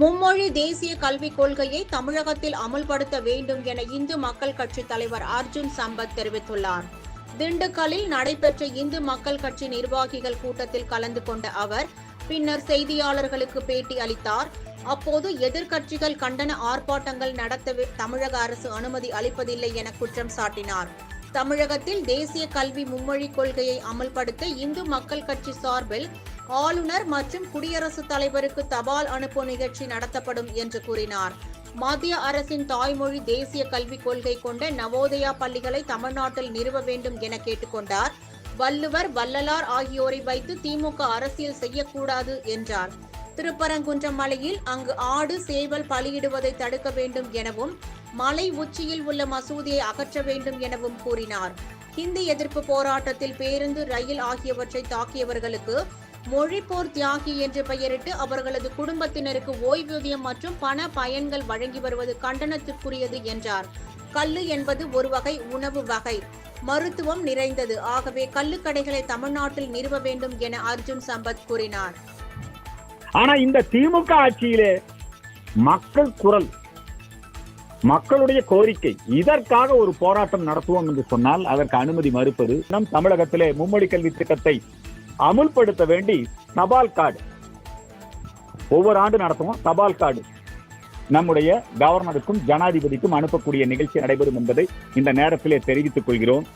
மும்மொழி தேசிய கல்விக் கொள்கையை தமிழகத்தில் அமுல்படுத்த வேண்டும் என இந்து மக்கள் கட்சி தலைவர் அர்ஜுன் சம்பத் தெரிவித்துள்ளார். திண்டுக்கல்லில் நடைபெற்ற இந்து மக்கள் கட்சி நிர்வாகிகள் கூட்டத்தில் கலந்து கொண்ட அவர் பின்னர் செய்தியாளர்களுக்கு பேட்டி அளித்தார். அப்போது எதிர்க்கட்சிகள் கண்டன ஆர்ப்பாட்டங்கள் நடத்த தமிழக அரசு அனுமதி அளிப்பதில்லை என குற்றம் சாட்டினார். தமிழகத்தில் தேசிய கல்வி மும்மொழி கொள்கையை அமல்படுத்த இந்து மக்கள் கட்சி சார்பில் ஆளுநர் மற்றும் குடியரசுத் தலைவருக்கு தபால் அனுப்பும் நிகழ்ச்சி நடத்தப்படும் என்று கூறினார். மத்திய அரசின் தாய்மொழி தேசிய கல்விக் கொள்கை கொண்ட நவோதயா பள்ளிகளை தமிழ்நாட்டில் நிறுவ வேண்டும் என கேட்டுக்கொண்டார் வள்ளுவர் வள்ளலார் ஆகியோரை வைத்து திமுக அரசியல் செய்யக்கூடாது என்றார். திருப்பரங்குன்றம் மலையில் அங்கு ஆடு சேவல் பலியிடுவதை தடுக்க வேண்டும் எனவும் மலை உச்சியில் உள்ள மசூதியை அகற்ற வேண்டும் எனவும் கூறினார். ஹிந்தி எதிர்ப்பு போராட்டத்தில் பேருந்து ரயில் ஆகியவற்றை தாக்கியவர்களுக்கு மொழிப்போர் தியாகி என்று பெயரிட்டு அவர்களது குடும்பத்தினருக்கு ஓய்வூதியம் மற்றும் பண பயன்கள் வழங்கி வருவது கண்டனத்திற்குரியது என்றார். கல்லு என்பது ஒரு வகை உணவு வகை. மருத்துவம் நிறைந்தது. ஆகவே கள்ளுக்கடைகளை தமிழ்நாட்டில் நிறுவ வேண்டும் என அர்ஜுன் சம்பத் கூறினார். ஆனா இந்த திமுக ஆட்சியிலே மக்கள் குரல் மக்களுடைய கோரிக்கை இதற்காக ஒரு போராட்டம் நடத்துவோம் என்று சொன்னால் அதற்கு அனுமதி மறுப்பது நம் தமிழகத்திலே மும்மொழி கல்வி திட்டத்தை அமுல்படுத்த வேண்டி தபால் கார்டு. ஒவ்வொரு ஆண்டு நடத்துவோம் தபால் கார்டு. நம்முடைய கவர்னருக்கும் ஜனாதிபதிக்கும் அனுப்பக்கூடிய நிகழ்ச்சி நடைபெறும் என்பதை இந்த நேரத்திலே தெரிவித்துக் கொள்கிறோம்.